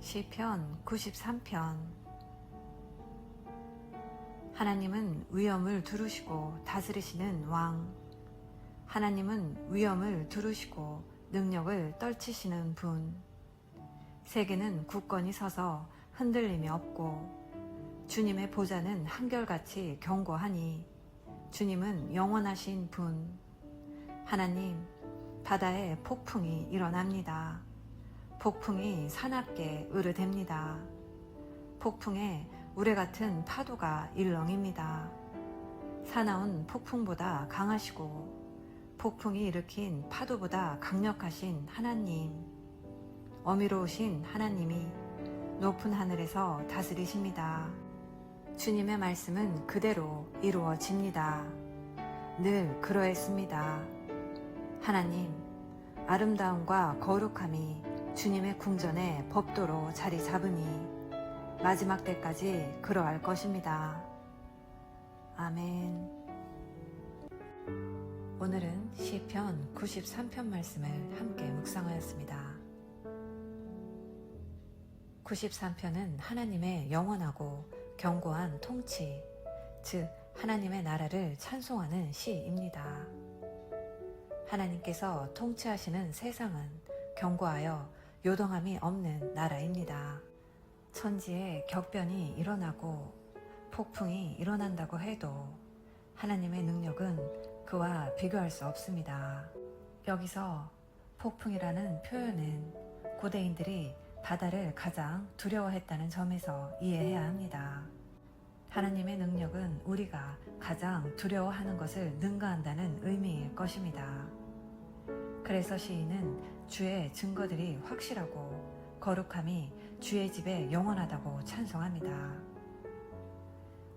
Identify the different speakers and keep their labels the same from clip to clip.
Speaker 1: 시편 93편. 하나님은 위엄을 두르시고 다스리시는 왕. 하나님은 위엄을 두르시고 능력을 떨치시는 분. 세계는 굳건히 서서 흔들림이 없고 주님의 보좌는 한결같이 견고하니 주님은 영원하신 분. 하나님 바다에 폭풍이 일어납니다. 폭풍이 사납게 으르댑니다. 폭풍에 우레 같은 파도가 일렁입니다. 사나운 폭풍보다 강하시고 폭풍이 일으킨 파도보다 강력하신 하나님, 어미로우신 하나님이 높은 하늘에서 다스리십니다. 주님의 말씀은 그대로 이루어집니다. 늘 그러했습니다. 하나님, 아름다움과 거룩함이 주님의 궁전에 법도로 자리 잡으니 마지막 때까지 그러할 것입니다. 아멘. 오늘은 시편 93편 말씀을 함께 묵상하였습니다. 93편은 하나님의 영원하고 견고한 통치, 즉 하나님의 나라를 찬송하는 시입니다. 하나님께서 통치하시는 세상은 견고하여 요동함이 없는 나라입니다. 천지에 격변이 일어나고 폭풍이 일어난다고 해도 하나님의 능력은 그와 비교할 수 없습니다. 여기서 폭풍이라는 표현은 고대인들이 바다를 가장 두려워했다는 점에서 이해해야 합니다. 하나님의 능력은 우리가 가장 두려워하는 것을 능가한다는 의미일 것입니다. 그래서 시인은 주의 증거들이 확실하고 거룩함이 주의 집에 영원하다고 찬송합니다.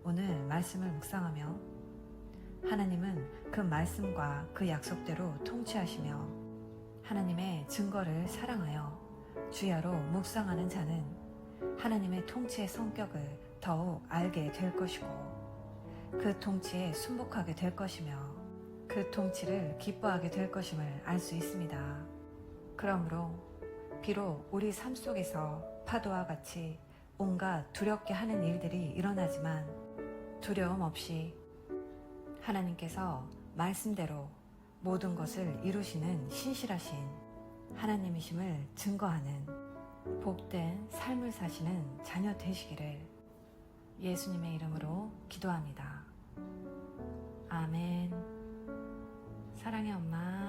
Speaker 1: 오늘 말씀을 묵상하며 하나님은 그 말씀과 그 약속대로 통치하시며 하나님의 증거를 사랑하여 주야로 묵상하는 자는 하나님의 통치의 성격을 더욱 알게 될 것이고 그 통치에 순복하게 될 것이며 그 통치를 기뻐하게 될 것임을 알 수 있습니다. 그러므로 비록 우리 삶 속에서 파도와 같이 온갖 두렵게 하는 일들이 일어나지만 두려움 없이 하나님께서 말씀대로 모든 것을 이루시는 신실하신 하나님이심을 증거하는 복된 삶을 사시는 자녀 되시기를 예수님의 이름으로 기도합니다. 아멘. 사랑의 엄마.